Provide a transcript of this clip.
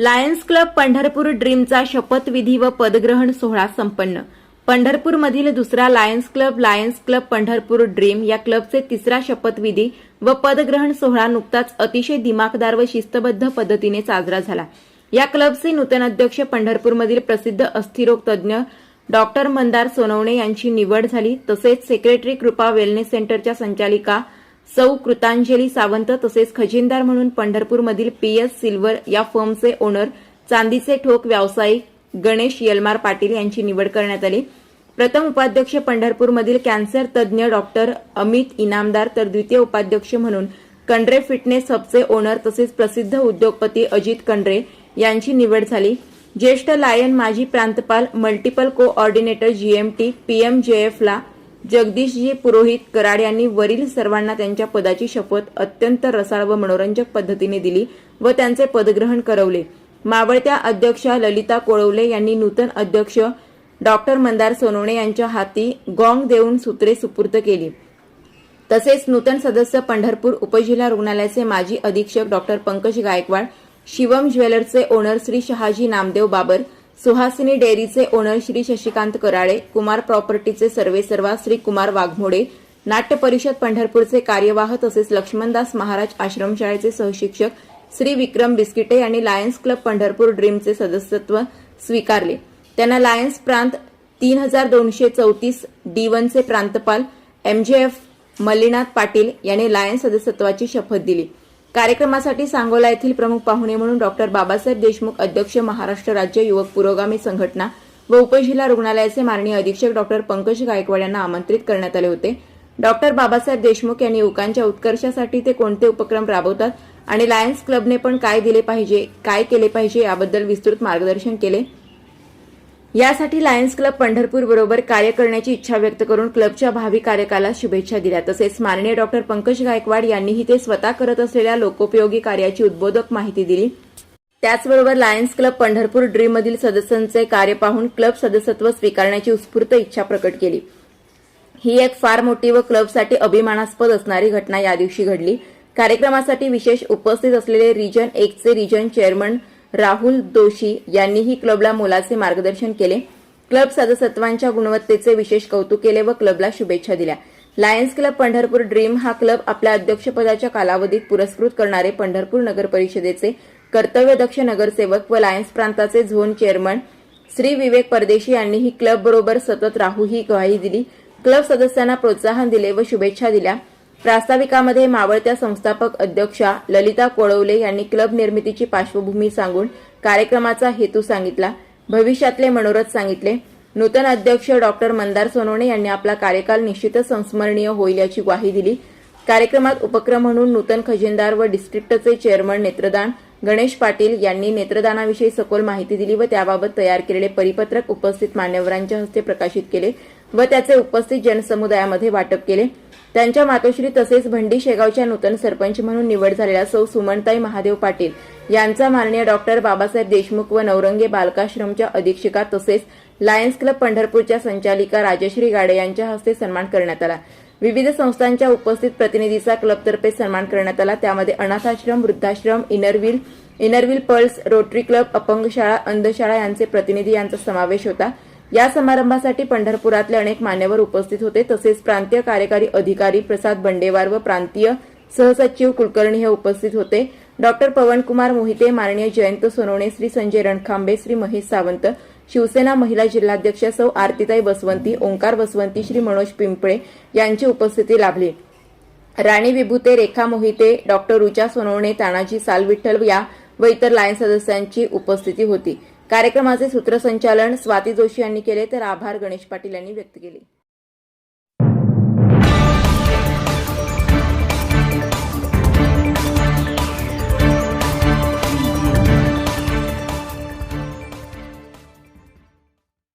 Lions club Pandharpur ड्रीमचा शपथविधी व पदग्रहण सोहळा संपन्न. पंढरपूरमधील दुसरा lions club lions club Pandharpur dream या क्लबचे तिसरा शपथविधी व पदग्रहण सोहळा नुकताच अतिशय दिमाखदार व शिस्तबद्ध पद्धतीने साजरा झाला. या क्लबचे नूतन अध्यक्ष पंढरपूरमधील प्रसिद्ध अस्थिरोग तज्ज्ञ डॉक्टर मंदार सोनवणे यांची निवड झाली. तसेच सेक्रेटरी कृपा वेलनेस सेंटरच्या संचालिका सौ कृतांजली सावंत तसेच खजिनदार म्हणून पंढरपूरमधील पीएस सिल्वर या फर्मचे ओनर चांदीचे ठोक व्यावसायिक गणेश यलमार पाटील यांची निवड करण्यात आली. प्रथम उपाध्यक्ष पंढरपूरमधील कॅन्सर तज्ज्ञ डॉक्टर अमित इनामदार तर द्वितीय उपाध्यक्ष म्हणून कंड्रे फिटनेस हबचे ओनर तसेच प्रसिद्ध उद्योगपती अजित कंड्रे यांची निवड झाली. ज्येष्ठ लायन माजी प्रांतपाल मल्टिपल कोऑर्डिनेटर जीएमटी पीएमजेएफला जगदीशजी पुरोहित कराड यांनी वरील सर्वांना त्यांच्या पदाची शपथ अत्यंत रसाळ व मनोरंजक पद्धतीने दिली व त्यांचे पदग्रहण करवले. मावळत्या अध्यक्षा ललिता कोळवले यांनी नूतन अध्यक्ष डॉक्टर मंदार सोनवणे यांच्या हाती गॉंग देऊन सूत्रे सुपूर्द केली. तसेच नूतन सदस्य पंढरपूर उपजिल्हा रुग्णालयाचे माजी अधीक्षक डॉक्टर पंकज गायकवाड शिवम ज्वेलर्सचे ओनर श्री शहाजी नामदेव बाबर सुहासिनी डेअरीचे ओनर श्री शशिकांत कराळे कुमार प्रॉपर्टीचे सर्वेसर्वा श्री कुमार वाघमोडे नाट्य परिषद पंढरपूरचे कार्यवाह तसेच लक्ष्मणदास महाराज आश्रमशाळेचे सहशिक्षक श्री विक्रम बिस्किटे यांनी लायन्स क्लब पंढरपूर ड्रीमचे सदस्यत्व स्वीकारले. त्यांना लायन्स प्रांत तीन हजार दोनशे चौतीस डी वनचे प्रांतपाल एमजेएफ मल्लीनाथ पाटील यांनी लायन्स सदस्यत्वाची शपथ दिली. कार्यक्रमासाठी सांगोला येथील प्रमुख पाहुणे म्हणून डॉक्टर बाबासाहेब देशमुख अध्यक्ष महाराष्ट्र राज्य युवक पुरोगामी संघटना व उपजिल्हा रुग्णालयाचे माननीय अधीक्षक डॉक्टर पंकज गायकवाड यांना आमंत्रित करण्यात आले होते. डॉक्टर बाबासाहेब देशमुख यांनी युवकांच्या उत्कर्षासाठी ते कोणते उपक्रम राबवतात आणि लायन्स क्लबने पण काय दिले पाहिजे काय केले पाहिजे याबद्दल विस्तृत मार्गदर्शन केले. यासाठी लायन्स क्लब पंढरपूर बरोबर कार्य करण्याची इच्छा व्यक्त करून क्लबच्या भावी कार्यकाला शुभेच्छा दिल्या. तसेच माननीय डॉक्टर पंकज गायकवाड यांनीही ते स्वतः करत असलेल्या लोकोपयोगी कार्याची उद्बोधक माहिती दिली. त्याचबरोबर लायन्स क्लब पंढरपूर ड्रीम मधील सदस्यांचे कार्य पाहून क्लब सदस्यत्व स्वीकारण्याची उत्स्फूर्त इच्छा प्रकट केली. ही एक फार मोठी व क्लबसाठी अभिमानास्पद असणारी घटना या दिवशी घडली. कार्यक्रमासाठी विशेष उपस्थित असलेले रिजन एकचे रिजन चेअरमन राहुल दोशी यांनीही क्लबला मोलाचे मार्गदर्शन केले. क्लब सदस्यत्वांच्या गुणवत्तेचे विशेष कौतुक केले व क्लबला शुभेच्छा दिल्या. लायन्स क्लब पंढरपूर ड्रीम हा क्लब आपल्या अध्यक्षपदाच्या कालावधीत पुरस्कृत करणारे पंढरपूर नगर परिषदेचे कर्तव्यदक्ष नगरसेवक व लायन्स प्रांताचे झोन चेअरमन श्री विवेक परदेशी यांनीही क्लब बरोबर सतत राहू ही ग्वाही दिली. क्लब सदस्यांना प्रोत्साहन दिले व शुभेच्छा दिल्या. प्रास्ताविकामध्ये मावळत्या संस्थापक अध्यक्षा ललिता कोळवले यांनी क्लब निर्मितीची पार्श्वभूमी सांगून कार्यक्रमाचा हेतू सांगितला भविष्यातले मनोरथ सांगितले. नूतन अध्यक्ष डॉक्टर मंदार सोनवणे यांनी आपला कार्यकाल निश्चितच संस्मरणीय होईल याची ग्वाही दिली. कार्यक्रमात उपक्रम म्हणून नूतन खजिनदार व डिस्ट्रिक्टचे चेअरमन नेत्रदान गणेश पाटील यांनी नेत्रदानाविषयी सखोल माहिती दिली व त्याबाबत तयार केलेले परिपत्रक उपस्थित मान्यवरांच्या हस्ते प्रकाशित केले. व त्याचे उपस्थित जनसमुदायामध्ये वाटप केले. त्यांच्या मातोश्री तसेच भंडी शेगावच्या नूतन सरपंच म्हणून निवड झालेल्या सौ सुमनताई महादेव पाटील यांचा माननीय डॉक्टर बाबासाहेब देशमुख व नवरंगे बालकाश्रमच्या अधीक्षिका तसेच लायन्स क्लब पंढरपूरच्या संचालिका राजश्री गाडे यांच्या हस्ते सन्मान करण्यात आला. विविध संस्थांच्या उपस्थित प्रतिनिधीचा क्लबतर्फे सन्मान करण्यात आला. त्यामध्ये अनाथाश्रम वृद्धाश्रम inner wheel inner wheel pearls rotary club अपंग शाळा अंधशाळा यांचे प्रतिनिधी यांचा समावेश होता. या समारंभासाठी पंढरपुरातले अनेक मान्यवर उपस्थित होते. तसेच प्रांतीय कार्यकारी अधिकारी प्रसाद बंडेवार व प्रांतीय सहसचिव कुलकर्णी हे उपस्थित होते. डॉक्टर पवनकुमार मोहिते माननीय जयंत सोनवणे श्री संजय रणखांबे श्री महेश सावंत शिवसेना महिला जिल्हाध्यक्ष सौ आरतीताई बसवंती ओंकार बसवंती श्री मनोज पिंपळे यांची उपस्थिती लाभली. राणी विभूते रेखा मोहिते डॉक्टर रुचा सोनवणे तानाजी सालविठ्ठल या व इतर लायन सदस्यांची उपस्थिती होती. कार्यक्रमाचे सूत्रसंचालन स्वाती जोशी यांनी केले तर आभार गणेश पाटील यांनी व्यक्त केले.